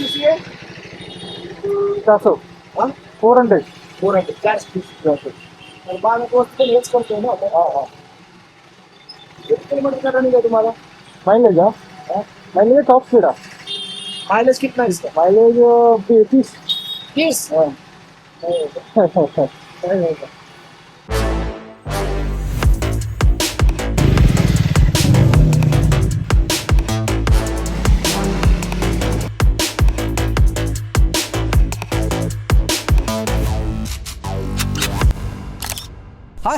है? चार सौ हाँ फोर हंड्रेड फोर हंड्रेड चार सौ और बाद में दोस्त को हेच करतो ना हाँ हाँ. किती किलोमीटर का रनिंग है तुम्हारा? माइलेज हाँ? माइलेज टॉप स्पीड है? माइलेज कितना है इसका? माइलेज तीस. तीस? हाँ.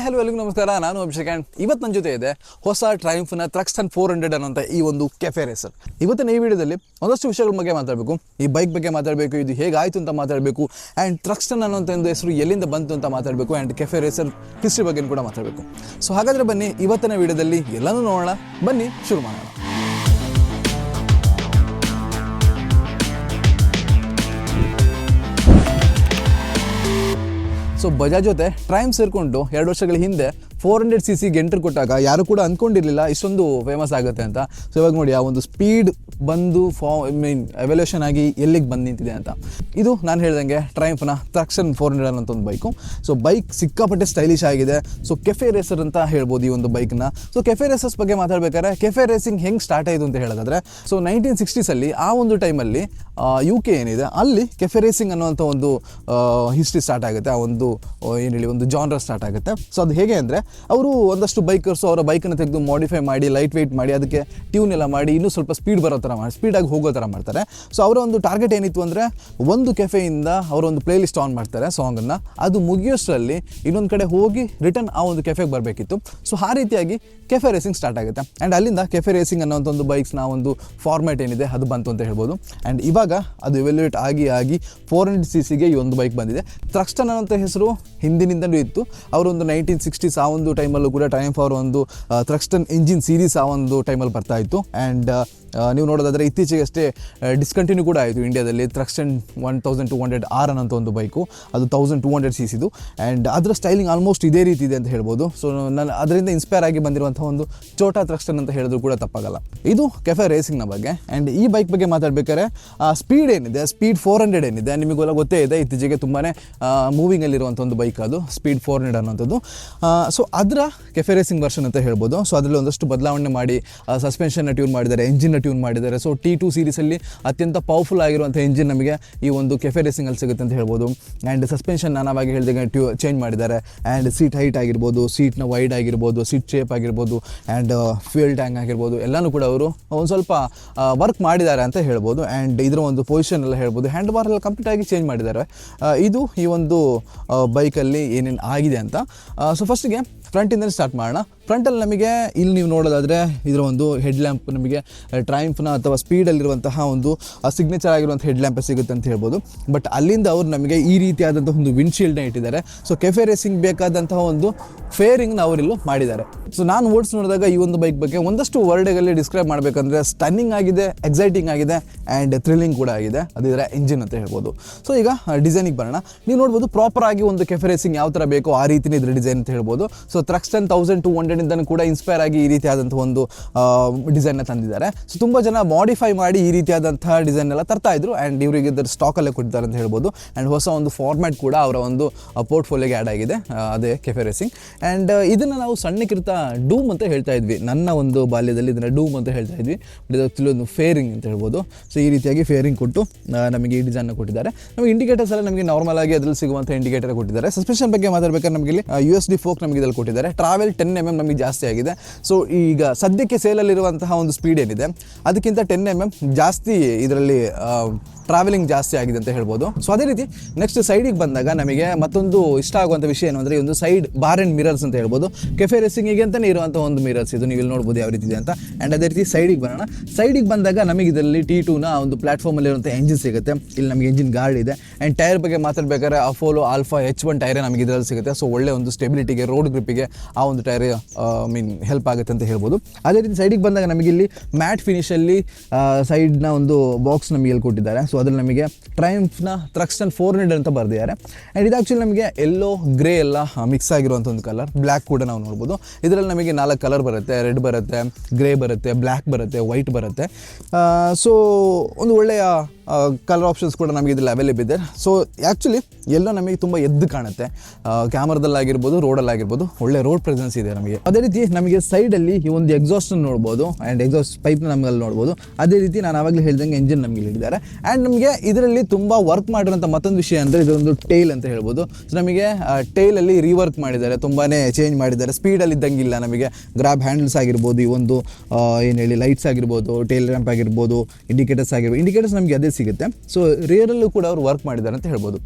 ಹಲೋ ಎಲ್ಲಿಗೂ ನಮಸ್ಕಾರ. ನಾನು ಅಭಿಷೇಕ್ ಇವತ್ತು ನನ್ನ ಜೊತೆ ಇದೆ ಹೊಸ ಟ್ರೈಂಫ್ನ ಟ್ರಕ್ಸ್ಟನ್ ಫೋರ್ ಹಂಡ್ರೆಡ್ ಅನ್ನೋಂಥ ಈ ಒಂದು ಕೆಫೆ ರೇಸರ್ ಇವತ್ತಿನ ಈ ವಿಡಿಯೋದಲ್ಲಿ ಒಂದಷ್ಟು ವಿಷಯಗಳ ಬಗ್ಗೆ ಮಾತಾಡಬೇಕು. ಈ ಬೈಕ್ ಬಗ್ಗೆ ಮಾತಾಡಬೇಕು, ಇದು ಹೇಗಾಯಿತು ಅಂತ ಮಾತಾಡಬೇಕು ಆ್ಯಂಡ್ ಟ್ರಕ್ಸ್ಟನ್ ಅನ್ನೋಂಥ ಒಂದು ಹೆಸರು ಎಲ್ಲಿಂದ ಬಂತು ಅಂತ ಮಾತಾಡಬೇಕು ಆ್ಯಂಡ್ ಕೆಫೆ ರೇಸರ್ ಹಿಸ್ಟ್ರಿ ಬಗ್ಗೆ ಕೂಡ ಮಾತಾಡಬೇಕು. ಸೊ ಹಾಗಾದರೆ ಬನ್ನಿ, ಇವತ್ತಿನ ವಿಡಿಯೋದಲ್ಲಿ ಎಲ್ಲನೂ ನೋಡೋಣ. ಬನ್ನಿ, ಶುರು ಮಾಡೋಣ. ಸೊ ಬಜಾಜ್ ಜೊತೆ ಟ್ರೈಮ್ ಸೇರಿಕೊಂಡು ಎರಡು ವರ್ಷಗಳ ಹಿಂದೆ ಫೋರ್ ಹಂಡ್ರೆಡ್ ಸಿ ಸಿಗೆ ಎಂಟ್ರ್ ಕೊಟ್ಟಾಗ ಯಾರು ಕೂಡ ಅಂದ್ಕೊಂಡಿರಲಿಲ್ಲ ಇಷ್ಟೊಂದು ಫೇಮಸ್ ಆಗುತ್ತೆ ಅಂತ. ಸೊ ಇವಾಗ ನೋಡಿ, ಆ ಒಂದು ಸ್ಪೀಡ್ ಬಂದು ಫಾ ಮೀನ್ ಎವಲ್ಯೂಷನ್ ಆಗಿ ಎಲ್ಲಿಗೆ ಬಂದು ನಿಂತಿದೆ ಅಂತ. ಇದು ನಾನು ಹೇಳ್ದಂಗೆ ಟ್ರೈಂಫ್ನ ಟ್ರಕ್ಷನ್ ಫೋರ್ ಹಂಡ್ರೆಡ್ ಅನ್ನೋಂಥ ಒಂದು ಬೈಕು ಸೊ ಬೈಕ್ ಸಿಕ್ಕಾಪಟ್ಟೆ ಸ್ಟೈಲಿಶ್ ಆಗಿದೆ. ಸೊ ಕೆಫೆ ರೇಸರ್ ಅಂತ ಹೇಳ್ಬೋದು ಈ ಒಂದು ಬೈಕ್ನ ಸೊ ಕೆಫೆ ರೇಸರ್ಸ್ ಬಗ್ಗೆ ಮಾತಾಡಬೇಕಾದ್ರೆ ಕೆಫೆ ರೇಸಿಂಗ್ ಹೆಂಗೆ ಸ್ಟಾರ್ಟ್ ಆಯಿತು ಅಂತ ಹೇಳೋದಾದ್ರೆ ಸೊ ನೈನ್ಟೀನ್ ಸಿಕ್ಸ್ಟೀಸಲ್ಲಿ ಆ ಒಂದು ಟೈಮಲ್ಲಿ ಯು ಕೆ ಏನಿದೆ, ಅಲ್ಲಿ ಕೆಫೆ ರೇಸಿಂಗ್ ಅನ್ನುವಂಥ ಒಂದು ಹಿಸ್ಟ್ರಿ ಸ್ಟಾರ್ಟ್ ಆಗುತ್ತೆ. ಆ ಒಂದು, ಏನು ಹೇಳಿ, ಒಂದು ಜಾನ್ರ ಸ್ಟಾರ್ಟ್ ಆಗುತ್ತೆ. ಸೊ ಅದು ಹೇಗೆ ಅಂದರೆ ಅವರು ಒಂದಷ್ಟು ಬೈಕರ್ಸು ಅವರ ಬೈಕನ್ನು ತೆಗೆದು ಮಾಡಿಫೈ ಮಾಡಿ ಲೈಟ್ ವೆಯ್ಟ್ ಮಾಡಿ, ಅದಕ್ಕೆ ಟ್ಯೂನ್ ಎಲ್ಲ ಮಾಡಿ, ಇನ್ನೂ ಸ್ವಲ್ಪ ಸ್ಪೀಡ್ ಬರೋ ಥರ ಮಾಡಿ ಸ್ಪೀಡಾಗಿ ಹೋಗೋ ಥರ ಮಾಡ್ತಾರೆ. ಸೊ ಅವರ ಒಂದು ಟಾರ್ಗೆಟ್ ಏನಿತ್ತು ಅಂದರೆ ಒಂದು ಕೆಫೆಯಿಂದ ಅವರೊಂದು ಪ್ಲೇ ಲಿಸ್ಟ್ ಆನ್ ಮಾಡ್ತಾರೆ ಸಾಂಗನ್ನು ಅದು ಮುಗಿಯೋಷ್ಟರಲ್ಲಿ ಇನ್ನೊಂದು ಕಡೆ ಹೋಗಿ ರಿಟರ್ನ್ ಆ ಒಂದು ಕೆಫೆಗೆ ಬರಬೇಕಿತ್ತು. ಸೊ ಆ ರೀತಿಯಾಗಿ ಕೆಫೆ ರೇಸಿಂಗ್ ಸ್ಟಾರ್ಟ್ ಆಗುತ್ತೆ. ಆ್ಯಂಡ್ ಅಲ್ಲಿಂದ ಕೆಫೆ ರೇಸಿಂಗ್ ಅನ್ನೋಂಥ ಒಂದು ಬೈಕ್ಸ್ನ ಒಂದು ಫಾರ್ಮ್ಯಾಟ್ ಏನಿದೆ, ಅದು ಬಂತು ಅಂತ ಹೇಳ್ಬೋದು. ಆ್ಯಂಡ್ ಇವಾಗ ಅದು ಎವ್ಯಾಲ್ಯೂಯೇಟ್ ಆಗಿ ಆಗಿ ಫೋರ್ ಹಂಡ್ರೆಡ್ ಸಿ ಸಿಗೆ ಈ ಒಂದು ಬೈಕ್ ಬಂದಿದೆ. ಥ್ರಕ್ಸ್ಟನ್ ಅನ್ನೋಂಥ ಹೆಸರು ಹಿಂದಿನಿಂದಲೂ ಇತ್ತು. ಅವರೊಂದು ನೈನ್ಟೀನ್ ಸಿಕ್ಸ್ಟೀಸ್ ಆ ಒಂದು ಟೈಮಲ್ಲೂ ಕೂಡ ಟೈಮ್ ಫಾರ್ ಒಂದು ಥ್ರಕ್ಸ್ಟನ್ ಇಂಜಿನ್ ಸೀರೀಸ್ ಆ ಒಂದು ಟೈಮಲ್ಲಿ ಬರ್ತಾ ಇತ್ತು. ಆ್ಯಂಡ್ ನೀವು ನೋಡೋದಾದರೆ ಇತ್ತೀಚೆಗಷ್ಟೇ ಡಿಸ್ಕಂಟಿನ್ಯೂ ಕೂಡ ಆಯಿತು ಇಂಡಿಯಾದಲ್ಲಿ Thruxton one thousand two hundred R ಅಂತ ಒಂದು ಬೈಕು ಅದು thousand two hundred C and ಅದರ ಸ್ಟೈಲಿಂಗ್ ಆಲ್ಮೋಸ್ಟ್ ಇದೇ ರೀತಿ ಇದೆ ಅಂತ ಹೇಳ್ಬೋದು. ಸೊ ನಾನು ಅದರಿಂದ ಇನ್ಸ್ಪೈರ್ ಆಗಿ ಬಂದಿರುವಂಥ ಒಂದು ಚೋಟಾ ಥ್ರಕ್ಸ್ಟನ್ ಅಂತ ಹೇಳಿದ್ರು ಕೂಡ ತಪ್ಪಾಗಲ್ಲ. ಇದು ಕೆಫೆ ರೇಸಿಂಗ್ನ ಬಗ್ಗೆ. ಆ್ಯಂಡ್ ಈ ಬೈಕ್ ಬಗ್ಗೆ ಮಾತಾಡ್ಬೇಕಾದ್ರೆ ಸ್ಪೀಡ್ ಏನಿದೆ? ಸ್ಪೀಡ್ ಫೋರ್ ಹಂಡ್ರೆಡ್ ಏನಿದೆ? ನಿಮಗೆಲ್ಲ ಗೊತ್ತೇ ಇದೆ, ಇತ್ತೀಚೆಗೆ ತುಂಬಾ ಮೂವಿಂಗಲ್ಲಿರುವಂಥ ಒಂದು ಬೈಕ್ ಅದು. ಸ್ಪೀಡ್ ಫೋರ್ ಹಂಡ್ರೆಡ್ ಅನ್ನೋಂಥದ್ದು ಸೊ ಅದರ ಕೆಫೆ ರೇಸಿಂಗ್ ವರ್ಷನ್ ಅಂತ ಹೇಳ್ಬೋದು. ಸೊ ಅದರಲ್ಲಿ ಒಂದಷ್ಟು ಬದಲಾವಣೆ ಮಾಡಿ ಸಸ್ಪೆನ್ಷನ್ನ ಟ್ಯೂನ್ ಮಾಡಿದ್ದಾರೆ ಎಂಜಿನ್ನ ಟ್ಯೂನ್ ಮಾಡಿದ್ದಾರೆ. ಸೊ ಟಿ ಟು ಸೀರೀಸಲ್ಲಿ ಅತ್ಯಂತ ಪವರ್ಫುಲ್ ಆಗಿರುವಂಥ ಎಂಜಿನ್ ನಮಗೆ ಈ ಒಂದು ಕೆಫೆ ರೇಸಿಂಗಲ್ಲಿ ಸಿಗುತ್ತೆ ಅಂತ ಹೇಳ್ಬೋದು. ಆ್ಯಂಡ್ ಸಸ್ಪೆನ್ಷನ್ ನಾನಾವಾಗಿ ಹೇಳಿದಾಗ ಟ್ಯೂ ಚೇಂಜ್ ಮಾಡಿದ್ದಾರೆ. ಆ್ಯಂಡ್ ಸೀಟ್ ಹೈಟ್ ಆಗಿರ್ಬೋದು ಸೀಟ್ನ ವೈಡ್ ಆಗಿರ್ಬೋದು ಸೀಟ್ ಶೇಪ್ ಆಗಿರ್ಬೋದು ಆ್ಯಂಡ್ ಫ್ಯೂಯಲ್ ಟ್ಯಾಂಕ್ ಆಗಿರ್ಬೋದು, ಎಲ್ಲನೂ ಕೂಡ ಅವರು ಒಂದು ಸ್ವಲ್ಪ ವರ್ಕ್ ಮಾಡಿದ್ದಾರೆ ಅಂತ ಹೇಳ್ಬೋದು. ಆ್ಯಂಡ್ ಇದರ ಒಂದು ಪೊಸಿಷನ್ ಎಲ್ಲ ಹೇಳ್ಬೋದು. ಹ್ಯಾಂಡ್ ಬಾರ್ ಎಲ್ಲ ಕಂಪ್ಲೀಟಾಗಿ ಚೇಂಜ್ ಮಾಡಿದ್ದಾರೆ. ಇದು ಈ ಒಂದು ಬೈಕಲ್ಲಿ ಏನೇನು ಆಗಿದೆ ಅಂತ ಸೊ ಫಸ್ಟಿಗೆ ಫ್ರಂಟಿಂದಲೇ ಸ್ಟಾರ್ಟ್ ಮಾಡೋಣ. ಫ್ರಂಟಲ್ಲಿ ನಮಗೆ ಇಲ್ಲಿ ನೀವು ನೋಡೋದಾದರೆ ಇದರ ಒಂದು ಹೆಡ್ ಲ್ಯಾಂಪ್ ನಮಗೆ ಟ್ರೈಂಫ್ನ ಅಥವಾ ಸ್ಪೀಡಲ್ಲಿರುವಂತಹ ಒಂದು ಸಿಗ್ನೇಚರ್ ಆಗಿರುವಂಥ ಹೆಡ್ ಲ್ಯಾಂಪ್ ಸಿಗುತ್ತೆ ಅಂತ ಹೇಳ್ಬೋದು. ಬಟ್ ಅಲ್ಲಿಂದ ಅವರು ನಮಗೆ ಈ ರೀತಿಯಾದಂಥ ಒಂದು ವಿಂಡ್ಶೀಲ್ಡ್ನ ಇಟ್ಟಿದ್ದಾರೆ. ಸೊ ಕೆಫೆ ರೇಸಿಂಗ್ ಬೇಕಾದಂತಹ ಒಂದು ಫೇರಿಂಗ್ನ ಅವರಿಲ್ಲೂ ಮಾಡಿದ್ದಾರೆ. ಸೊ ನಾನು ಓಡಿಸ್ ನೋಡಿದಾಗ ಈ ಒಂದು ಬೈಕ್ ಬಗ್ಗೆ ಒಂದಷ್ಟು ವರ್ಡ್ಗಳಲ್ಲಿ ಡಿಸ್ಕ್ರೈಬ್ ಮಾಡಬೇಕಂದ್ರೆ ಸ್ಟನ್ನಿಂಗ್ ಆಗಿದೆ ಎಕ್ಸೈಟಿಂಗ್ ಆಗಿದೆ ಆ್ಯಂಡ್ ಥ್ರಿಲ್ಲಿಂಗ್ ಕೂಡ ಆಗಿದೆ. ಅದು ಇದರ ಇಂಜಿನ್ ಅಂತ ಹೇಳ್ಬೋದು. ಸೊ ಈಗ ಡಿಸೈನಿಗೆ ಬರೋಣ. ನೀವು ನೋಡ್ಬೋದು ಪ್ರಾಪರ್ ಆಗಿ ಒಂದು ಕೆಫೆ ರೇಸಿಂಗ್ ಯಾವ ಥರ ಬೇಕೋ ಆ ರೀತಿನೇ ಇದ್ರ ಡಿಸೈನ್ ಅಂತ ಹೇಳ್ಬೋದು. ಸೊ ಟ್ರಕ್ಸ್ಟನ್ ತೌಸಂಡ್ ಟು ಹಂಡ್ರೆಡಿಂದನೂ ಕೂಡ ಇನ್ಸ್ಪೈರ್ ಆಗಿ ಈ ರೀತಿಯಾದಂಥ ಒಂದು ಡಿಸೈನ್ನ ತಂದಿದ್ದಾರೆ. ಸೊ ತುಂಬ ಜನ ಮಾಡಿಫೈ ಮಾಡಿ ಈ ರೀತಿಯಾದಂತಹ ಡಿಸೈನ್ ಎಲ್ಲ ತರ್ತಾ ಇದ್ರು. ಆ್ಯಂಡ್ ಇವರಿಗೆ ಇದರ ಸ್ಟಾಕಲ್ಲೇ ಕೊಟ್ಟಿದ್ದಾರೆ ಅಂತ ಹೇಳ್ಬೋದು. ಆ್ಯಂಡ್ ಹೊಸ ಒಂದು ಫಾರ್ಮ್ಯಾಟ್ ಕೂಡ ಅವರ ಒಂದು ಪೋರ್ಟ್ಫೋಲಿಯೋಗೆ ಆ್ಯಡ್ ಆಗಿದೆ ಅದೇ ಕೆಫೆ ರೇಸಿಂಗ್ ಆ್ಯಂಡ್ ಇದನ್ನು ನಾವು ಸಣ್ಣಕ್ಕಿರ್ತ ಡೂಮ್ ಅಂತ ಹೇಳ್ತಾ ಇದ್ವಿ. ನನ್ನ ಒಂದು ಬಾಲ್ಯದಲ್ಲಿ ಇದನ್ನು ಡೂಮ್ ಅಂತ ಹೇಳ್ತಾ ಇದ್ವಿ. ಬಟ್ ಇದು ಆ್ಯಕ್ಚುಲಿ ಒಂದು ಫೇರಿಂಗ್ ಅಂತ ಹೇಳ್ಬೋದು. ಸೊ ಈ ರೀತಿಯಾಗಿ ಫೇರಿಂಗ್ ಕೊಟ್ಟು ನಮಗೆ ಈ ಡಿಸೈನ್ನ ಕೊಟ್ಟಿದ್ದಾರೆ. ನಮಗೆ ಇಂಡಿಕೇಟರ್ಸ್ ಎಲ್ಲ ನಮಗೆ ನಾರ್ಮಲ್ ಆಗಿ ಅದರಲ್ಲಿ ಸಿಗುವಂಥ ಇಂಡಿಕೇಟರ್ ಕೊಟ್ಟಿದ್ದಾರೆ. ಸಸ್ಪೆಷನ್ ಬಗ್ಗೆ ಮಾತಾಡಬೇಕಾದ್ರೆ ನಮಗೆ ಇಲ್ಲಿ ಯು ಎಸ್ ಡಿ ಫೋಕ್ ನಮಗೆ ಇದರಲ್ಲಿ ಕೊಟ್ಟಿದ್ದಾರೆ. ಟ್ರಾವೆಲ್ ಟೆನ್ ಎಂ ಎಂ ನಮಗೆ ಜಾಸ್ತಿ ಆಗಿದೆ. ಸೊ ಈಗ ಸದ್ಯಕ್ಕೆ ಸೇಲಲ್ಲಿರುವಂತಹ ಒಂದು ಸ್ಪೀಡ್ ಏನಿದೆ, ಅದಕ್ಕಿಂತ ಟೆನ್ ಎಂ ಎಂ ಜಾಸ್ತಿ ಇದರಲ್ಲಿ ಟ್ರಾವೆಲಿಂಗ್ ಜಾಸ್ತಿ ಆಗಿದೆ ಅಂತ ಹೇಳ್ಬೋದು. ಸೊ ಅದೇ ರೀತಿ ನೆಕ್ಸ್ಟ್ ಸೈಡಿಗೆ ಬಂದಾಗ ನಮಗೆ ಮತ್ತೊಂದು ಇಷ್ಟ ಆಗುವಂಥ ವಿಷಯ ಏನು ಅಂದರೆ ಒಂದು ಸೈಡ್ ಬಾರ್ ಆ್ಯಂಡ್ ಮಿರರ್ಸ್ ಅಂತ ಹೇಳ್ಬೋದು. ಕೆಫೆ ರೇಸಿಂಗಿಗೆ ಅಂತಲೇ ಇರುವಂಥ ಒಂದು ಮಿರರ್ಸ್ ಇದು ನೀವು ಇಲ್ಲಿ ನೋಡ್ಬೋದು ಯಾವ ರೀತಿ ಇದೆ ಅಂತ. ಆ್ಯಂಡ್ ಅದೇ ರೀತಿ ಸೈಡಿಗೆ ಬರೋಣ. ಸೈಡಿಗೆ ಬಂದಾಗ ನಮಗೆ ಇದರಲ್ಲಿ ಟಿ ಟೂನ ಒಂದು ಪ್ಲಾಟ್ಫಾರ್ಮಲ್ಲಿ ಇರುವಂಥ ಎಂಜಿನ್ ಸಿಗುತ್ತೆ. ಇಲ್ಲಿ ನಮಗೆ ಎಂಜಿನ್ ಗಾರ್ಡ್ ಇದೆ. ಆ್ಯಂಡ್ ಟೈರ್ ಬಗ್ಗೆ ಮಾತಾಡ್ಬೇಕಾದ್ರೆ ಅಫೋಲೋ ಆಲ್ಫಾ ಎಚ್ ಒನ್ ಟೈರೇ ನಮಗೆ ಇದರಲ್ಲಿ ಸಿಗುತ್ತೆ. ಸೊ ಒಳ್ಳೆ ಒಂದು ಸ್ಟೆಬಿಲಿಟಿಗೆ ರೋಡ್ ಗ್ರಿಪ್ಪಿಗೆ ಆ ಒಂದು ಟೈರ್ ಮೀನ್ ಹೆಲ್ಪ್ ಆಗುತ್ತೆ ಅಂತ ಹೇಳ್ಬೋದು. ಅದೇ ರೀತಿ ಸೈಡಿಗೆ ಬಂದಾಗ ನಮಗೆ ಇಲ್ಲಿ ಮ್ಯಾಟ್ ಫಿನಿಷಲ್ಲಿ ಸೈಡ್ನ ಒಂದು ಬಾಕ್ಸ್ ನಮಗೆ ಇಲ್ಲಿ ಕೊಟ್ಟಿದ್ದಾರೆ. ಸೊ ಅದ್ರಲ್ಲಿ ನಮಗೆ ಟ್ರೈಂಫ್ನ ಟ್ರಕ್ಸ್ಟನ್ ಫೋರ್ ಹಂಡ್ರೆಡ್ ಅಂತ ಬರೆದಿದ್ದಾರೆ. ಆ್ಯಂಡ್ ಇದು ಆ್ಯಕ್ಚುಲಿ ನಮಗೆ ಎಲ್ಲೋ ಗ್ರೇ ಎಲ್ಲ ಮಿಕ್ಸ್ ಆಗಿರುವಂಥ ಒಂದು ಕಲರ್ ಬ್ಲ್ಯಾಕ್ ಕೂಡ ನಾವು ನೋಡ್ಬೋದು. ಇದರಲ್ಲಿ ನಮಗೆ ನಾಲ್ಕು ಕಲರ್ ಬರುತ್ತೆ. ರೆಡ್ ಬರುತ್ತೆ ಗ್ರೇ ಬರುತ್ತೆ ಬ್ಲ್ಯಾಕ್ ಬರುತ್ತೆ ವೈಟ್ ಬರುತ್ತೆ. ಸೊ ಒಂದು ಒಳ್ಳೆಯ ಕಲರ್ ಆಪ್ಷನ್ಸ್ ಕೂಡ ನಮಗೆ ಇದರಲ್ಲಿ ಅವೈಲೇಬಲ್ ಇದೆ. ಸೊ ಆ್ಯಕ್ಚುಲಿ ಎಲ್ಲೋ ನಮಗೆ ತುಂಬ ಎದ್ದು ಕಾಣುತ್ತೆ. ಕ್ಯಾಮ್ರಾದಲ್ಲಾಗಿರ್ಬೋದು, ರೋಡಲ್ಲಾಗಿರ್ಬೋದು, ಒಳ್ಳೆ ರೋಡ್ ಪ್ರೆಸೆನ್ಸ್ ಇದೆ ನಮಗೆ. ಅದೇ ರೀತಿ ನಮಗೆ ಸೈಡಲ್ಲಿ ಈ ಒಂದು ಎಕ್ಸಾಸ್ಟನ್ನು ನೋಡ್ಬೋದು ಆ್ಯಂಡ್ ಎಕ್ಸಾಸ್ಟ್ ಪೈಪ್ನ ನಮಗೆ ಅಲ್ಲಿ ನೋಡ್ಬೋದು. ಅದೇ ರೀತಿ ನಾನು ಆವಾಗಲೇ ಹೇಳ್ದಂಗೆ ಎಂಜಿನ್ ನಮಗೆ ಇಲ್ಲಿದ್ದಾರೆ ಆ್ಯಂಡ್ ನಮಗೆ ಇದರಲ್ಲಿ ತುಂಬ ವರ್ಕ್ ಮಾಡಿರೋಂಥ ಮತ್ತೊಂದು ವಿಷಯ ಅಂದರೆ ಇದೊಂದು ಟೈಲ್ ಅಂತ ಹೇಳ್ಬೋದು. ಸೊ ನಮಗೆ ಟೈಲಲ್ಲಿ ರೀವರ್ಕ್ ಮಾಡಿದ್ದಾರೆ. ತುಂಬಾ ಚೇಂಜ್ ಮಾಡಿದ್ದಾರೆ. ಸ್ಪೀಡಲ್ಲಿ ಇದ್ದಂಗಿಲ್ಲ ನಮಗೆ. ಗ್ರಾಬ್ ಹ್ಯಾಂಡಲ್ಸ್ ಆಗಿರ್ಬೋದು, ಈ ಒಂದು ಏನು ಹೇಳಿ ಲೈಟ್ಸ್ ಆಗಿರ್ಬೋದು ಟೈಲ್ ರ್ಯಾಂಪ್ ಆಗಿರ್ಬೋದು ಇಂಡಿಕೇಟರ್ಸ್ ಆಗಿರ್ಬೋದು. ಇಂಡಿಕೇಟರ್ಸ್ ನಮಗೆ ಅದೇ ಸಿಗುತ್ತೆ. ಸೊ ರೇರಲ್ಲೂ ಕೂಡ ಅವರು ವರ್ಕ್ ಮಾಡಿದ್ದಾರೆ ಅಂತ ಹೇಳ್ಬೋದು.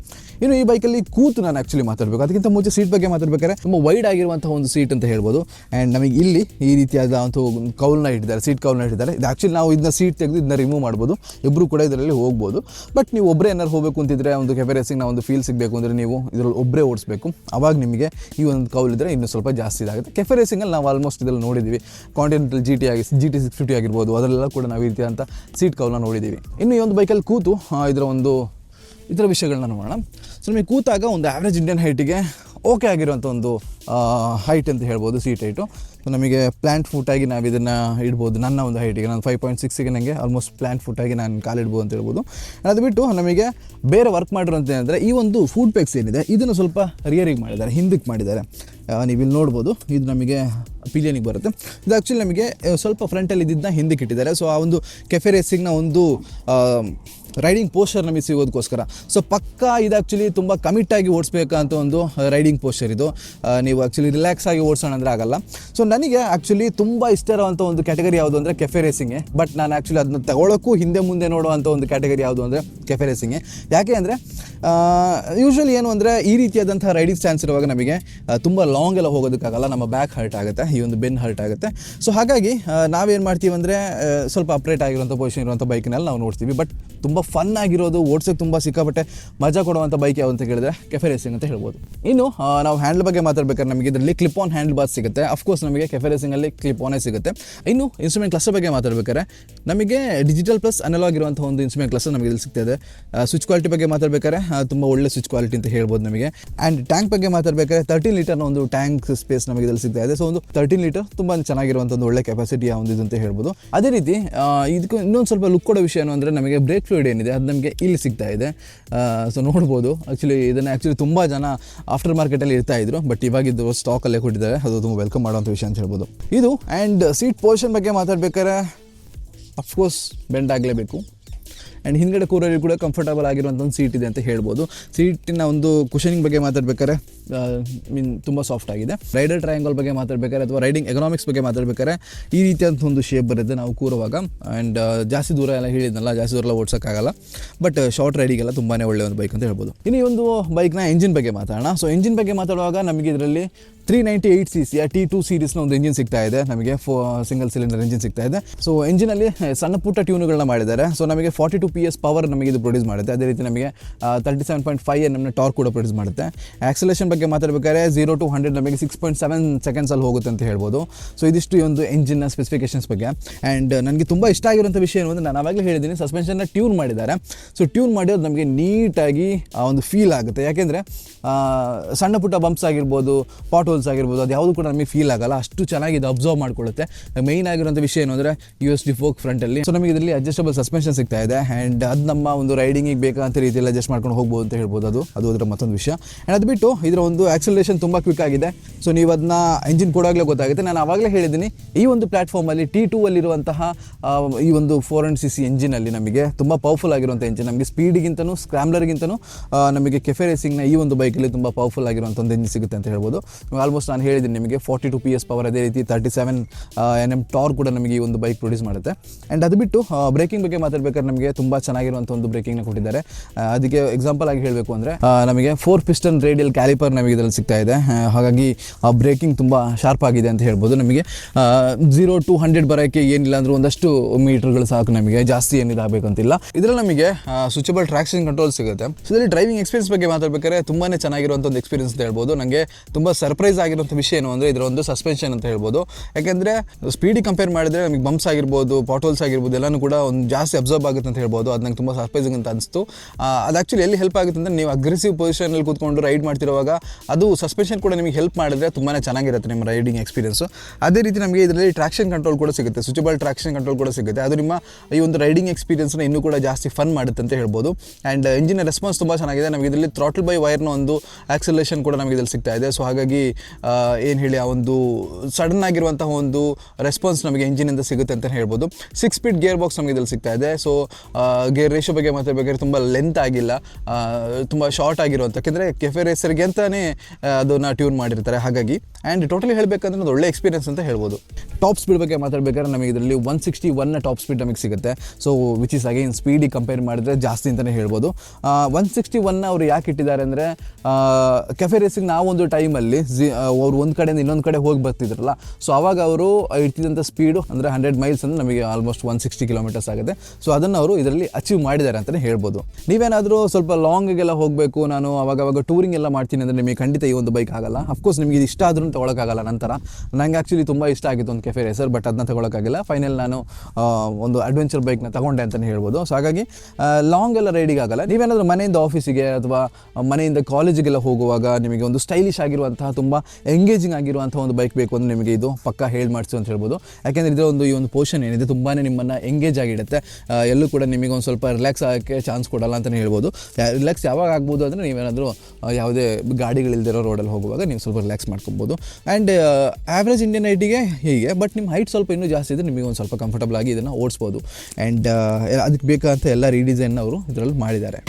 ಇನ್ನು ಈ ಬೈಕಲ್ಲಿ ಕೂತು ನಾನು ಆ್ಯಕ್ಚುಲಿ ಮಾತಾಡಬೇಕು. ಅದಕ್ಕಿಂತ ಮುಂಚೆ ಸೀಟ್ ಬಗ್ಗೆ ಮಾತಾಡ್ಬೇಕಾದ್ರೆ ತುಂಬ ವೈಡ್ ಆಗಿರುವಂಥ ಒಂದು ಸೀಟ್ ಅಂತ ಹೇಳ್ಬೋದು. ಆ್ಯಂಡ್ ನಮಗೆ ಇಲ್ಲಿ ಈ ರೀತಿಯಾದ ಒಂದು ಕೌಲ್ನ ಇಟ್ಟಿದ್ದಾರೆ ಸೀಟ್ ಕೌಲ್ನ ಇಟ್ಟಿದ್ದಾರೆ. ಇದು ಆ್ಯಕ್ಚುಲಿ ನಾವು ಇದನ್ನ ಸೀಟ್ ತೆಗೆದು ಇದನ್ನ ರಿಮೂವ್ ಮಾಡ್ಬೋದು. ಇಬ್ಬರು ಕೂಡ ಇದರಲ್ಲಿ ಹೋಗ್ಬೋದು. ಬಟ್ ನೀವು ಒಬ್ಬರೇ ಏನಾರು ಹೋಗಬೇಕು ಅಂತಿದ್ರೆ ಒಂದು ಕೆಫೆ ರೇಸಿಂಗ್ ಒಂದು ಫೀಲ್ ಸಿಗಬೇಕು ಅಂದರೆ ನೀವು ಇದರಲ್ಲಿ ಒಬ್ಬರೇ ಓಡಿಸಬೇಕು. ಅವಾಗ ನಿಮಗೆ ಈ ಒಂದು ಕೌಲ್ ಇದ್ದರೆ ಇನ್ನೂ ಸ್ವಲ್ಪ ಜಾಸ್ತಿ ಇದಾಗುತ್ತೆ. ಕೆಫೆ ರೇಸಿಂಗಲ್ಲಿ ನಾವು ಆಲ್ಮೋಸ್ಟ್ ಇದರಲ್ಲಿ ನೋಡಿದ್ದೀವಿ ಕಾಂಟಿನೆಂಟಲ್ ಜಿ ಟಿ ಆಗಿ ಜಿ ಟಿ ಸಿಕ್ಸ್ ಫಿಫ್ಟಿ ಆಗಿರ್ಬೋದು. ಅದರಲ್ಲೆಲ್ಲ ಕೂಡ ನಾವು ಈ ರೀತಿಯಾದಂಥ ಸೀಟ್ ಕೌಲ್ನ ನೋಡಿದ್ದೀವಿ ಇನ್ನು ಈ ಒಂದು ಬೈಕಲ್ಲಿ ಕೂತು ಇದರ ಒಂದು ಇತರ ವಿಷಯಗಳನ್ನ ನೋಡೋಣ. ಸೊ ನಮಗೆ ಕೂತಾಗ ಒಂದು ಆ್ಯಾವ್ರೇಜ್ ಇಂಡಿಯನ್ ಹೈಟಿಗೆ ಓಕೆ ಆಗಿರುವಂಥ ಒಂದು ಹೈಟ್ ಅಂತ ಹೇಳ್ಬೋದು ಸೀಟ್ ಹೈಟು ಸೊ ನಮಗೆ ಪ್ಲ್ಯಾಂಟ್ ಫುಟ್ಟಾಗಿ ನಾವು ಇದನ್ನು ಇಡ್ಬೋದು. ನನ್ನ ಒಂದು ಹೈಟಿಗೆ ನಾನು ಫೈವ್ ಪಾಯಿಂಟ್ ಸಿಕ್ಸಿಗೆ ನನಗೆ ಆಲ್ಮೋಸ್ಟ್ ಪ್ಲ್ಯಾಂಟ್ ಫುಟ್ಟಾಗಿ ನಾನು ಕಾಲಿಡ್ಬೋದು ಅಂತ ಹೇಳ್ಬೋದು. ಅದು ಬಿಟ್ಟು ನಮಗೆ ಬೇರೆ ವರ್ಕ್ ಮಾಡಿರೋಂಥ ಏನಂದರೆ ಈ ಒಂದು ಫುಡ್ ಪ್ಯಾಕ್ಸ್ ಏನಿದೆ, ಇದನ್ನು ಸ್ವಲ್ಪ ರಿಯರಿಗೆ ಮಾಡಿದ್ದಾರೆ, ಹಿಂದಕ್ಕೆ ಮಾಡಿದ್ದಾರೆ. ನೀವು ಇಲ್ಲಿ ನೋಡ್ಬೋದು, ಇದು ನಮಗೆ ಪಿಲಿಯನಿಗೆ ಬರುತ್ತೆ. ಇದು ಆ್ಯಕ್ಚುಲಿ ನಮಗೆ ಸ್ವಲ್ಪ ಫ್ರಂಟಲ್ಲಿ ಇದ್ದಿದ್ದನ್ನ ಹಿಂದಕ್ಕೆ ಇಟ್ಟಿದ್ದಾರೆ. ಸೊ ಆ ಒಂದು ಕೆಫೆ ರೇಸಿಂಗ್ನ ಒಂದು ರೈಡಿಂಗ್ ಪೋಸ್ಚರ್ ನಮಗೆ ಸಿಗೋದಕ್ಕೋಸ್ಕರ ಸೊ ಪಕ್ಕ ಇದು ಆ್ಯಕ್ಚುಲಿ ತುಂಬ ಆಗಿ ಓಡಿಸ್ಬೇಕಂತ ಒಂದು ರೈಡಿಂಗ್ ಪೋಸ್ಚರ್ ಇದು. ನೀವು ಆ್ಯಕ್ಚುಲಿ ರಿಲ್ಯಾಕ್ಸ್ ಆಗಿ ಓಡಿಸೋಣ ಅಂದರೆ ಆಗಲ್ಲ. ಸೊ ನನಗೆ ಆಕ್ಚುಲಿ ತುಂಬ ಇಷ್ಟ ಇರುವಂತ ಒಂದು ಕ್ಯಾಟಗರಿ ಯಾವುದು ಅಂದ್ರೆ ಕೆಫೆ ರೇಸಿಂಗ್ ಬಟ್ ನಾನು ಆಕ್ಚುಲಿ ಅದನ್ನ ತಗೊಳ್ಳೋಕ್ಕೂ ಹಿಂದೆ ಮುಂದೆ ನೋಡುವಂತ ಒಂದು ಕ್ಯಾಟಗರಿ ಯಾವುದು ಅಂದ್ರೆ ಕೆಫೆ ರೇಸಿಂಗ್ ಯಾಕೆ ಅಂದರೆ ಯೂಶ್ವಲಿ ಏನು ಅಂದರೆ ಈ ರೀತಿಯಾದಂಥ ರೈಡಿಂಗ್ ಸ್ಟ್ಯಾನ್ಸ್ ಇರುವಾಗ ನಮಗೆ ತುಂಬ ಲಾಂಗ್ ಎಲ್ಲ ಹೋಗೋದಕ್ಕಾಗಲ್ಲ, ನಮ್ಮ ಬ್ಯಾಕ್ ಹರ್ಟ್ ಆಗುತ್ತೆ, ಈ ಒಂದು ಬೆನ್ ಹರ್ಟ್ ಆಗುತ್ತೆ. ಸೊ ಹಾಗಾಗಿ ನಾವೇನು ಮಾಡ್ತೀವಿ ಅಂದರೆ ಸ್ವಲ್ಪ ಅಪ್ರೇಟ್ ಆಗಿರುವಂಥ ಪೊಸಿಷನ್ ಇರುವಂಥ ಬೈಕ್ನಲ್ಲಿ ನಾವು ನೋಡ್ತೀವಿ. ಬಟ್ ತುಂಬ ಫನ್ ಆಗಿರೋದು ಓಡಿಸೋಕ್ಕೆ ತುಂಬ ಸಿಕ್ಕಾಪಟ್ಟೆ ಮಜಾ ಕೊಡುವಂಥ ಬೈಕ್ ಯಾವ ಅಂತ ಕೇಳಿದ್ರೆ ಕೆಫೆ ರೇಸಿಂಗ್ ಅಂತ ಹೇಳ್ಬೋದು. ಇನ್ನು ನಾವು ಹ್ಯಾಂಡಲ್ ಬಗ್ಗೆ ಮಾತಾಡ್ಬೇಕಾದ್ರೆ ನಮಗೆ ಇದರಲ್ಲಿ ಕ್ಲಿಪ್ ಆನ್ ಹ್ಯಾಂಡಲ್ ಬಾರ್ ಸಿಗುತ್ತೆ. ಅಫ್ಕೋರ್ಸ್ ನಮಗೆ ಕೆಫೆ ರೇಸಿಂಗಲ್ಲಿ ಕ್ಲಿಪ್ ಆನೇ ಸಿಗುತ್ತೆ. ಇನ್ನು ಇನ್ಸ್ಟ್ರೂಮೆಂಟ್ ಕ್ಲಸ್ಟರ್ ಬಗ್ಗೆ ಮಾತಾಡ್ಬೇಕಾದ್ರೆ, ನಮಗೆ ಡಿಜಿಟಲ್ ಪ್ಲಸ್ ಅನಲಾಗ್ ಇರುವಂಥ ಒಂದು ಇನ್ಸ್ಟ್ರೂಮೆಂಟ್ ಕ್ಲಸ್ಟರ್ ನಮಗೆ ಇಲ್ಲಿ ಸಿಗ್ತದೆ ಸ್ವಿಚ್ ಕ್ವಾಲಿಟಿ ಬಗ್ಗೆ ಮಾತಾಡ್ಬೇಕಾದ್ರೆ ತುಂಬ ಒಳ್ಳೆ ಸ್ವಿಚ್ ಕ್ವಾಲಿಟಿ ಅಂತ ಹೇಳ್ಬೋದು ನಮಗೆ. ಆ್ಯಂಡ್ ಟ್ಯಾಂಕ್ ಬಗ್ಗೆ ಮಾತಾಡಬೇಕಾದ್ರೆ ತರ್ಟೀನ್ ಲೀಟರ್ನ ಒಂದು ಟ್ಯಾಂಕ್ ಸ್ಪೇಸ್ ನಮಗೆ ಇದರಲ್ಲಿ ಸಿಗ್ತಾ ಇದೆ. ಸೊ ಒಂದು ತರ್ಟೀನ್ ಲೀಟರ್ ತುಂಬ ಚೆನ್ನಾಗಿರುವಂಥ ಒಂದು ಒಳ್ಳೆ ಕೆಪಾಸಿಟಿ ಒಂದು ಇದು ಅಂತ ಹೇಳ್ಬೋದು. ಅದೇ ರೀತಿ ಇದಕ್ಕೂ ಇನ್ನೊಂದು ಸ್ವಲ್ಪ ಲುಕ್ ಕೊಡೋ ವಿಷಯ ಏನು ಅಂದರೆ ನಮಗೆ ಬ್ರೇಕ್ ಫ್ಲೂಯಿಡ್ ಏನಿದೆ, ಅದು ನಮಗೆ ಇಲ್ಲಿ ಸಿಗ್ತಾ ಇದೆ. ಸೊ ನೋಡ್ಬೋದು. ಆ್ಯಕ್ಚುಲಿ ಇದನ್ನು ಆ್ಯಕ್ಚುಲಿ ತುಂಬ ಜನ ಆಫ್ಟರ್ ಮಾರ್ಕೆಟಲ್ಲಿ ಇರ್ತಾ ಇದ್ರು ಬಟ್ ಇವಾಗ ಇದು ಸ್ಟಾಕಲ್ಲೇ ಕೊಟ್ಟಿದ್ದಾರೆ. ಅದು ತುಂಬ ವೆಲ್ಕಮ್ ಮಾಡುವಂಥ ವಿಷಯ ಅಂತ ಹೇಳ್ಬೋದು. ಇದು ಆ್ಯಂಡ್ ಸೀಟ್ ಪೊಸಿಷನ್ ಬಗ್ಗೆ ಮಾತಾಡ್ಬೇಕಾದ್ರೆ ಅಫ್ಕೋರ್ಸ್ ಬೆಂಡ್ ಆಗಲೇಬೇಕು. ಆ್ಯಂಡ್ ಹಿಂದ್ಗಡೆ ಕೂರೋರಿಗೆ ಕೂಡ ಕಂಫರ್ಟಬಲ್ ಆಗಿರುವಂಥ ಒಂದು ಸೀಟ್ ಇದೆ ಅಂತ ಹೇಳ್ಬೋದು. ಸೀಟಿನ ಒಂದು ಕುಷನಿಂಗ್ ಬಗ್ಗೆ ಮಾತಾಡ್ಬೇಕಾದ್ರೆ ಮೀನ್ ತುಂಬ ಸಾಫ್ಟ್ ಆಗಿದೆ. ರೈಡರ್ ಟ್ರಯಾಂಗಲ್ ಬಗ್ಗೆ ಮಾತಾಡ್ಬೇಕಾದ್ರೆ ಅಥವಾ ರೈಡಿಂಗ್ ಎಕನಾಮಿಕ್ಸ್ ಬಗ್ಗೆ ಮಾತಾಡ್ಬೇಕಾದ್ರೆ ಈ ರೀತಿಯಾದಂಥ ಒಂದು ಶೇಪ್ ಬರುತ್ತೆ ನಾವು ಕೂರುವಾಗ. ಆ್ಯಂಡ್ ಜಾಸ್ತಿ ದೂರ ಎಲ್ಲ ಹೇಳಿದ್ನಲ್ಲ, ಜಾಸ್ತಿ ದೂರ ಎಲ್ಲ ಓಡಿಸೋಕ್ಕಾಗಲ್ಲ. ಬಟ್ ಶಾರ್ಟ್ ರೈಡಿಗೆಲ್ಲ ತುಂಬಾ ಒಳ್ಳೆಯ ಒಂದು ಬೈಕ್ ಅಂತ ಹೇಳ್ಬೋದು. ಇನ್ನು ಒಂದು ಬೈಕ್ನ ಇಂಜಿನ್ ಬಗ್ಗೆ ಮಾತಾಡೋಣ. ಸೊ ಇಂಜಿನ್ ಬಗ್ಗೆ ಮಾತಾಡುವಾಗ ನಮಗೆ ಇದರಲ್ಲಿ ತ್ರೀ ನೈಂಟಿ ಏಯ್ಟ್ ಸಿ ಸಿಯ ಟಿ ಟು ಸೀರೀಸ್ನ ಒಂದು ಇಂಜಿನ್ ಸಿಗ್ತಾ ಇದೆ. ನಮಗೆ ಫೋ ಸಿಂಗಲ್ ಸಿಲಿಂಡರ್ ಇಂಜಿನ್ ಸಿಗ್ತಾ ಇದೆ. ಸೊ ಇಂಜಿನಲ್ಲಿ ಸಣ್ಣ ಪುಟ್ಟ ಟ್ಯೂನುಗಳನ್ನ ಮಾಡಿದ್ದಾರೆ. ಸೊ ನಮಗೆ forty two P S power ನಮಗೆ ಇದು ಪ್ರೊಡ್ಯೂಸ್ ಮಾಡುತ್ತೆ. ಅದೇ ರೀತಿ ನಮಗೆ ತರ್ಟಿ ಸೆವೆನ್ ಪಾಯಿಂಟ್ ಫೈವ್ ನಮ್ಮ ಟಾರ್ಕ್ ಕೂಡ ಪ್ರೊಡ್ಯೂಸ್ ಮಾಡುತ್ತೆ. ಆಕ್ಸಲೇಷನ್ ಬಗ್ಗೆ ಮಾತಾಡಬೇಕಾದ್ರೆ ಜೀರೋ ಟು ಹಂಡ್ರೆಡ್ ನಮಗೆ ಸಿಕ್ಸ್ ಪಾಯಿಂಟ್ ಸೆವೆನ್ ಸೆಕೆಂಡ್ಸಲ್ಲಿ ಹೋಗುತ್ತೆ ಅಂತ ಹೇಳ್ಬೋದು. ಸೊ ಇದಿಷ್ಟು ಈ ಒಂದು ಇಂಜಿನ್ನ ಸ್ಪೆಸಿಫಿಕೇಷನ್ಸ್ ಬಗ್ಗೆ. ಆ್ಯಂಡ್ ನನಗೆ ತುಂಬ ಇಷ್ಟ ಆಗಿರುವಂಥ ವಿಷಯ ಏನು ಅಂದರೆ ನಾನು ಆವಾಗಲೇ ಹೇಳಿದ್ದೀನಿ ಸಸ್ಪೆನ್ಷನ್ನ ಟ್ಯೂನ್ ಮಾಡಿದ್ದಾರೆ. ಸೊ ಟ್ಯೂನ್ ಮಾಡಿರೋದು ನಮಗೆ ನೀಟಾಗಿ ಒಂದು ಫೀಲ್ ಆಗುತ್ತೆ. ಯಾಕೆಂದರೆ ಸಣ್ಣ ಪುಟ್ಟ ಬಂಪ್ಸ್ ಆಗಿರ್ಬೋದು ಪಾಟ್ ಹೋಲ್ಸ್ ಆಗಿರ್ಬೋದು, ಅದು ಯಾವುದು ಕೂಡ ನಮಗೆ ಫೀಲ್ ಆಗಲ್ಲ, ಅಷ್ಟು ಚೆನ್ನಾಗಿ ಇದು ಅಬ್ಸರ್ವ್ ಮಾಡ್ಕೊಳ್ಳುತ್ತೆ. ಮೈನ್ ಆಗಿರುವಂಥ ವಿಷಯ ಏನು ಅಂದರೆ ಯು ಎಸ್ ಡಿ ಫೋಕ್ ಫ್ರಂಟಲ್ಲಿ ಸೊ ನಮಗೆ ಇದರಲ್ಲಿ ಅಡ್ಜಸ್ಟಬಲ್ ಸಸ್ಪೆನ್ಷನ್ ಸಿಗ್ತಾ ಇದೆ. ಆ್ಯಂಡ್ ಅದು ನಮ್ಮ ಒಂದು ರೈಡಿಂಗಿಗೆ ಬೇಕಾದಂಥ ರೀತಿಯಲ್ಲಿ ಅಡ್ಜಸ್ಟ್ ಮಾಡ್ಕೊಂಡು ಹೋಗ್ಬೋದು ಅಂತ ಹೇಳ್ಬೋದು ಅದು. ಅದು ಅದರ ಮತ್ತೊಂದು ವಿಷಯ. ಆ್ಯಂಡ್ ಅದು ಬಿಟ್ಟು ಇದರ ಒಂದು ಆಕ್ಸಲರೇಷನ್ ತುಂಬ ಕ್ವಿಕ್ ಆಗಿದೆ. ಸೊ ನೀವು ಅದನ್ನ ಎಂಜಿನ್ ಕೊಡೋವಾಗಲೇ ಗೊತ್ತಾಗುತ್ತೆ. ನಾನು ಆವಾಗಲೇ ಹೇಳಿದ್ದೀನಿ, ಈ ಒಂದು ಪ್ಲಾಟ್ಫಾರ್ಮಲ್ಲಿ ಟಿ ಟೂ ಅಲ್ಲಿರುವಂತಹ ಈ ಒಂದು ಫೋರ್ ಅಂಡ್ ಸಿ ಸಿ ಎಂಜಿನಲ್ಲಿ ನಮಗೆ ತುಂಬ ಪವರ್ಫುಲ್ ಆಗಿರುವಂಥ ಎಂಜಿನ್ ನಮಗೆ ಸ್ಪೀಡ್ಗಿಂತನೂ ಸ್ಕ್ರಾಮ್ಲರ್ಗಿಂತನೂ ನಮಗೆ ಕೆಫೆ ರೇಸಿಂಗ್ನ ಈ ಒಂದು ಬೈಕಲ್ಲಿ ತುಂಬ ಪವರ್ಫುಲ್ ಆಗಿರುವಂಥ ಒಂದು ಎಂಜಿನ್ ಸಿಗುತ್ತೆ ಅಂತ ಹೇಳ್ಬೋದು. ಆಲ್ಮೋಸ್ಟ್ ನಾನು ಹೇಳಿದ್ದೀನಿ ನಿಮಗೆ forty two P S power ಅದೇ ರೀತಿ thirty seven N M torque ಕೂಡ ನಮಗೆ ಈ ಒಂದು ಬೈಕ್ ಪ್ರೊಡ್ಯೂಸ್ ಮಾಡುತ್ತೆ. ಆ್ಯಂಡ್ ಅದು ಬಿಟ್ಟು ಬ್ರೇಕಿಂಗ್ ಬಗ್ಗೆ ಮಾತಾಡ್ಬೇಕಾದ್ರೆ ನಮಗೆ ತುಂಬ ಚೆನ್ನಾಗಿರುವಂಥ ಒಂದು ಬ್ರೇಕಿಂಗ್ನ ಕೊಟ್ಟಿದ್ದಾರೆ. ಅದಕ್ಕೆ ಎಕ್ಸಾಂಪಲ್ ಆಗಿ ಹೇಳಬೇಕು ಅಂದರೆ ನಮಗೆ ಫೋರ್ ಪಿಸ್ಟನ್ ರೇಡಿಯಲ್ ಕ್ಯಾಲಿಪರ್ ನಮಗೆ ಇದರಲ್ಲಿ ಸಿಗ್ತಾ ಇದೆ. ಹಾಗಾಗಿ ಆ ಬ್ರೇಕಿಂಗ್ ತುಂಬ ಶಾರ್ಪ್ ಆಗಿದೆ ಅಂತ ಹೇಳ್ಬೋದು ನಮಗೆ. ಝೀರೋ ಟು ಹಂಡ್ರೆಡ್ ಬರೋಕ್ಕೆ ಏನಿಲ್ಲ ಅಂದರೆ ಒಂದಷ್ಟು ಮೀಟರ್ಗಳು ಸಾಕು ನಮಗೆ. ಜಾಸ್ತಿ ಏನಿದೆ ಆಗಬೇಕಂತಿಲ್ಲ. ಇದರಲ್ಲಿ ನಮಗೆ ಸ್ವಿಚಬಲ್ ಟ್ರಾಕ್ಷನ್ ಕಂಟ್ರೋಲ್ ಸಿಗುತ್ತೆ. ಸೊ ಇದರಲ್ಲಿ ಡ್ರೈವಿಂಗ್ ಎಕ್ಸ್ಪೀರಿಯನ್ಸ್ ಬಗ್ಗೆ ಮಾತಾಡಬೇಕಾದ್ರೆ ತುಂಬಾ ಚೆನ್ನಾಗಿರುವಂಥ ಒಂದು ಎಕ್ಸ್ಪೀರಿಯನ್ಸ್ ಅಂತ ಹೇಳ್ಬೋದು. ನನಗೆ ತುಂಬ ಸರ್ಪ್ರೈಸ್ ಆಗಿರುವಂಥ ವಿಷಯ ಏನು ಅಂದರೆ ಇದರ ಒಂದು ಸಸ್ಪೆನ್ಷನ್ ಅಂತ ಹೇಳ್ಬೋದು. ಯಾಕೆಂದರೆ ಸ್ಪೀಡಿಗೆ ಕಂಪೇರ್ ಮಾಡಿದ್ರೆ ನಮಗೆ ಬಂಪ್ಸ್ ಆಗಿರ್ಬೋದು ಪಾಟೋಲ್ಸ್ ಆಗಿರ್ಬೋದು, ಎಲ್ಲನೂ ಕೂಡ ಒಂದು ಜಾಸ್ತಿ ಅಬ್ಸರ್ವ್ ಆಗುತ್ತೆ ಅಂತ ಹೇಳ್ಬೋದು. ಅದು ನಂಗೆ ತುಂಬ ಸರ್ಪ್ರೈಸಿಂಗ್ ಅಂತ ಅನಿಸ್ತು. ಅದು ಆ್ಯಕ್ಚುಲಿ ಎಲ್ಲಿ ಹೆಲ್ಪ್ ಆಗುತ್ತೆ ಅಂದರೆ ನೀವು ಅಗ್ರೆಸಿವ್ ಪೊಸಿಷನಲ್ಲಿ ಕೂತ್ಕೊಂಡು ರೈಡ್ ಮಾಡ್ತಿರುವಾಗ ಅದು ಸಸ್ಪೆನ್ಷನ್ ಕೂಡ ನಿಮಗೆ ಹೆಲ್ಪ್ ಮಾಡಿದ್ರೆ ತುಂಬಾ ಚೆನ್ನಾಗಿರುತ್ತೆ ನಿಮ್ಮ ರೈಡಿಂಗ್ ಎಕ್ಸ್ಪೀರಿಯನ್ಸು ಅದೇ ರೀತಿ ನಮಗೆ ಇದರಲ್ಲಿ ಟ್ರಾಕ್ಷನ್ ಕಂಟ್ರೋಲ್ ಕೂಡ ಸಿಗುತ್ತೆ. ಸ್ವಿಚಬಲ್ ಟ್ರಾಕ್ಷನ್ ಕಂಟ್ರೋಲ್ ಕೂಡ ಸಿಗುತ್ತೆ. ಅದು ನಿಮ್ಮ ಈ ಒಂದು ರೈಡಿಂಗ್ ಎಕ್ಸ್ಪೀರಿಯನ್ಸ್ನ ಇನ್ನೂ ಕೂಡ ಜಾಸ್ತಿ ಫನ್ ಮಾಡುತ್ತೆ ಅಂತ ಹೇಳ್ಬೋದು. ಆ್ಯಂಡ್ ಇಂಜಿನ್ ರೆಸ್ಪಾನ್ಸ್ ತುಂಬ ಚೆನ್ನಾಗಿದೆ. ನಮಗೆ ಇದರಲ್ಲಿ ಥ್ರಾಟಲ್ ಬೈ ವೈರ್ನ ಒಂದು ಆಕ್ಸಲೇಷನ್ ಕೂಡ ನಮಗೆ ಇದರಲ್ಲಿ ಸಿಗ್ತಾ ಇದೆ. ಸೊ ಹಾಗಾಗಿ ಏನು ಹೇಳಿ, ಆ ಒಂದು ಸಡನ್ ಆಗಿರುವಂತಹ ಒಂದು ರೆಸ್ಪಾನ್ಸ್ ನಮಗೆ ಇಂಜಿನಿಂದ ಸಿಗುತ್ತೆ ಅಂತ ಹೇಳ್ಬೋದು. ಸಿಕ್ಸ್ ಸ್ಪೀಡ್ ಗೇರ್ ಬಾಕ್ಸ್ ನಮಗೆ ಇದರಲ್ಲಿ ಸಿಗ್ತಾ ಇದೆ. ಸೊ ಗೇರ್ ರೇಷೋ ಬಗ್ಗೆ ಮಾತಾಡಬೇಕಾದ್ರೆ ತುಂಬ ಲೆಂತ್ ಆಗಿಲ್ಲ. ತುಂಬ ಶಾರ್ಟ್ ಆಗಿರುವಂಥ ಯಾಕೆಂದರೆ ಕೆಫೆ ರೇಸರ್ಗೆ ಅಂತಲೇ ಅದನ್ನು ಟ್ಯೂನ್ ಮಾಡಿರ್ತಾರೆ. ಹಾಗಾಗಿ ಆ್ಯಂಡ್ ಟೋಟಲಿ ಹೇಳಬೇಕಂದ್ರೆ ಒಂದು ಒಳ್ಳೆ ಎಕ್ಸ್ಪೀರಿಯನ್ಸ್ ಅಂತ ಹೇಳ್ಬೋದು. ಟಾಪ್ ಸ್ಪೀಡ್ ಬಗ್ಗೆ ಮಾತಾಡಬೇಕಾದ್ರೆ ನಮಗೆ ಇದರಲ್ಲಿ ಒನ್ ಸಿಕ್ಸ್ಟಿ ಒನ್ನ ಟಾಪ್ ಸ್ಪೀಡ್ ನಮಗೆ ಸಿಗುತ್ತೆ. ಸೊ ವಿಚ್ ಇಸ್ ಅಗೈನ್ ಸ್ಪೀಡಿಗೆ ಕಂಪೇರ್ ಮಾಡಿದ್ರೆ ಜಾಸ್ತಿ ಅಂತಲೇ ಹೇಳ್ಬೋದು. ಒನ್ ಸಿಕ್ಸ್ಟಿ ಒನ್ನ ಅವರು ಯಾಕೆ ಇಟ್ಟಿದ್ದಾರೆ ಅಂದರೆ ಕೆಫೆ ರೇಸಿಂಗ್ ನಾವೊಂದು ಟೈಮಲ್ಲಿ ಜಿ ಅವ್ರು ಒಂದು ಕಡೆಯಿಂದ ಇನ್ನೊಂದು ಕಡೆ ಹೋಗಿ ಬರ್ತಿದ್ರಲ್ಲ. ಸೊ ಅವಾಗ ಅವರು ಇಡ್ತಿದ್ದಂಥ ಸ್ಪೀಡು ಅಂದರೆ ಹಂಡ್ರೆಡ್ ಮೈಲ್ಸ್ ಅಂದರೆ ನಮಗೆ ಆಲ್ಮೋಸ್ಟ್ ಒನ್ ಸಿಕ್ಸ್ಟಿ ಕಿಲೋಮೀಟರ್ಸ್ ಆಗುತ್ತೆ. ಸೊ ಅದನ್ನು ಅವರು ಇದರಲ್ಲಿ ಅಚೀವ್ ಮಾಡಿದ್ದಾರೆ ಅಂತಲೇ ಹೇಳ್ಬೋದು. ನೀವೇನಾದರೂ ಸ್ವಲ್ಪ ಲಾಂಗಿಗೆಲ್ಲ ಹೋಗಬೇಕು, ನಾನು ಅವಾಗ ಅವಾಗ ಟೂರಿಂಗ್ ಎಲ್ಲ ಮಾಡ್ತೀನಿ ಅಂದರೆ ನಿಮಗೆ ಖಂಡಿತ ಈ ಒಂದು ಬೈಕ್ ಆಗಲ್ಲ. ಅಫ್ಕೋರ್ಸ್ ನಿಮಗೆ ಇದು ಇಷ್ಟ ಆದ್ರೂ ತೊಗೊಳಕ್ಕಾಗಲ್ಲ ನಂತರ. ನಂಗೆ ಆ್ಯಕ್ಚುಲಿ ತುಂಬ ಇಷ್ಟ ಆಗಿತ್ತು ಒಂದು ಕೆಫೆ ರೇಸರ್ ಬಟ್ ಅದನ್ನ ತೊಗೊಳಕ್ಕಾಗಿಲ್ಲ. ಫೈನಲ್ ನಾನು ಒಂದು ಅಡ್ವೆಂಚರ್ ಬೈಕ್ನ ತಗೊಂಡೆ ಅಂತಲೇ ಹೇಳ್ಬೋದು. ಸೊ ಹಾಗಾಗಿ ಲಾಂಗ್ ಎಲ್ಲ ರೈಡಿಗೆ ಆಗಲ್ಲ. ನೀವೇನಾದರೂ ಮನೆಯಿಂದ ಆಫೀಸಿಗೆ ಅಥವಾ ಮನೆಯಿಂದ ಕಾಲೇಜಿಗೆಲ್ಲ ಹೋಗುವಾಗ ನಿಮಗೆ ಒಂದು ಸ್ಟೈಲಿಶ್ ಆಗಿರುವಂತಹ ತುಂಬ ಎಂಗೇಜಿಂಗ್ ಆಗಿರುವಂಥ ಒಂದು ಬೈಕ್ ಬೇಕು ಅಂದರೆ ನಿಮಗೆ ಇದು ಪಕ್ಕ ಹೇಳಿ ಮಾಡಿಸು ಅಂತ ಹೇಳ್ಬೋದು. ಯಾಕೆಂದರೆ ಇದರ ಒಂದು ಈ ಒಂದು ಪೋರ್ಷನ್ ಏನಿದೆ ತುಂಬಾ ನಿಮ್ಮನ್ನು ಎಂಗೇಜ್ ಆಗಿಡುತ್ತೆ. ಎಲ್ಲೂ ಕೂಡ ನಿಮಗೆ ಒಂದು ಸ್ವಲ್ಪ ರಿಲ್ಯಾಕ್ಸ್ ಆಗೋಕ್ಕೆ ಚಾನ್ಸ್ ಕೊಡಲ್ಲ ಅಂತಲೇ ಹೇಳ್ಬೋದು. ರಿಲ್ಯಾಕ್ಸ್ ಯಾವಾಗ ಆಗ್ಬೋದು ಅಂದರೆ ನೀವೇನಾದರೂ ಯಾವುದೇ ಗಾಡಿಗಳಿಲ್ದಿರೋ ರೋಡಲ್ಲಿ ಹೋಗುವಾಗ ನೀವು ಸ್ವಲ್ಪ ರಿಲ್ಯಾಕ್ಸ್ ಮಾಡ್ಕೊಬೋದು. ಆ್ಯಂಡ್ ಆ್ಯಾವ್ರೇಜ್ ಇಂಡಿಯನ್ ಐಟಿಗೆ ಹೀಗೆ ಬಟ್ ನಿಮ್ಮ ಹೈಟ್ ಸ್ವಲ್ಪ ಇನ್ನೂ ಜಾಸ್ತಿ ಇದ್ದರೆ ನಿಮಗೆ ಒಂದು ಸ್ವಲ್ಪ ಕಂಫರ್ಟಬಲ್ ಆಗಿ ಇದನ್ನು ಓಡಿಸ್ಬೋದು. ಆ್ಯಂಡ್ ಅದಕ್ಕೆ ಬೇಕಾದಂಥ ಎಲ್ಲ ರೀಡಿಸೈನ್ ಅವರು ಇದರಲ್ಲಿ ಮಾಡಿದ್ದಾರೆ.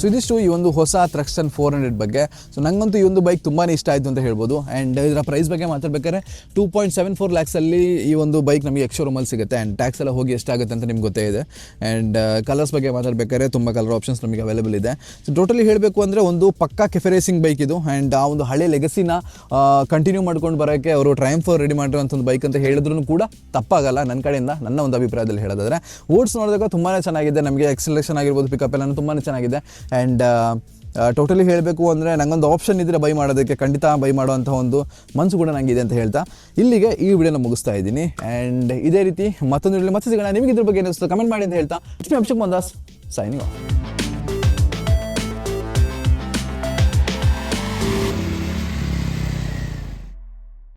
ಸೊ ಇದಿಷ್ಟು ಈ ಒಂದು ಹೊಸ ಥ್ರಕ್ಸನ್ ಫೋರ್ ಹಂಡ್ರೆಡ್ ಬಗ್ಗೆ. ಸೊ ನಂಗಂತೂ ಈ ಒಂದು ಬೈಕ್ ತುಂಬಾ ಇಷ್ಟ ಆಯಿತು ಅಂತ ಹೇಳ್ಬೋದು. ಆ್ಯಂಡ್ ಇದರ ಪ್ರೈಸ್ ಬಗ್ಗೆ ಮಾತಾಡ್ಬೇಕಾದ್ರೆ ಟೂ ಪಾಯಿಂಟ್ ಸೆವೆನ್ ಫೋರ್ ಲ್ಯಾಕ್ಸಲ್ಲಿ ಈ ಒಂದು ಬೈಕ್ ನಮಗೆ ಎಕ್ಸ್ ಶೋರೂಮಲ್ಲಿ ಸಿಗುತ್ತೆ. ಆ್ಯಂಡ್ ಟ್ಯಾಕ್ಸ್ ಎಲ್ಲ ಹೋಗಿ ಎಷ್ಟಾಗುತ್ತೆ ಅಂತ ನಿಮ್ಗೆ ಗೊತ್ತೇ ಇದೆ. ಆ್ಯಂಡ್ ಕಲರ್ಸ್ ಬಗ್ಗೆ ಮಾತಾಡ್ಬೇಕಾದ್ರೆ ತುಂಬ ಕಲರ್ ಆಪ್ಷನ್ಸ್ ನಮಗೆ ಅವೈಲೇಬಲ್ ಇದೆ. ಸೊ ಟೋಟಲಿ ಹೇಳಬೇಕು ಅಂದರೆ ಒಂದು ಪಕ್ಕಾ ಕೆಫೆ ರೇಸಿಂಗ್ ಬೈಕ್ ಇದು. ಆ್ಯಂಡ್ ಆ ಒಂದು ಹಳೆ ಲೆಗಸಿನ ಕಂಟಿನ್ಯೂ ಮಾಡ್ಕೊಂಡು ಬರೋಕ್ಕೆ ಅವರು ಟ್ರೈಮ್ ಫೋರ್ ರೆಡಿ ಮಾಡಿರೋಂಥ ಒಂದು ಬೈಕ್ ಅಂತ ಹೇಳಿದ್ರು ಕೂಡ ತಪ್ಪಾಗಲ್ಲ. ನನ್ನ ಕಡೆಯಿಂದ ನನ್ನ ಒಂದು ಅಭಿಪ್ರಾಯದಲ್ಲಿ ಹೇಳೋದಾದ್ರೆ, ಓಡ್ಸ್ ನೋಡಿದಾಗ ತುಂಬಾ ಚೆನ್ನಾಗಿದೆ. ನಮಗೆ ಎಕ್ಸಲೇಷನ್ ಆಗಿರ್ಬೋದು ಪಿಕಪ್ ಎಲ್ಲ ತುಂಬಾ ಚೆನ್ನಾಗಿದೆ. ಆ್ಯಂಡ್ ಟೋಟಲಿ ಹೇಳಬೇಕು ಅಂದರೆ ನಂಗೊಂದು ಆಪ್ಷನ್ ಇದ್ದರೆ ಬೈ ಮಾಡೋದಕ್ಕೆ ಖಂಡಿತ ಬೈ ಮಾಡುವಂಥ ಒಂದು ಮನಸ್ಸು ಕೂಡ ನನಗಿದೆ ಅಂತ ಹೇಳ್ತಾ. ಇಲ್ಲಿಗೆ ಈ ವಿಡಿಯೋನ ಮುಗಿಸ್ತಾ ಇದ್ದೀನಿ. ಆ್ಯಂಡ್ ಇದೇ ರೀತಿ ಮತ್ತೊಂದು ವಿಡಿಯೋ ಮತ್ತೆ ಸಿಗೋಣ. ನಿಮಗೆ ಇದ್ರ ಬಗ್ಗೆ ಏನಿಸ್ತು ಕಮೆಂಟ್ ಮಾಡಿ ಅಂತ ಹೇಳ್ತಾ. Abhishek ಮಂದಾಸ್ signing off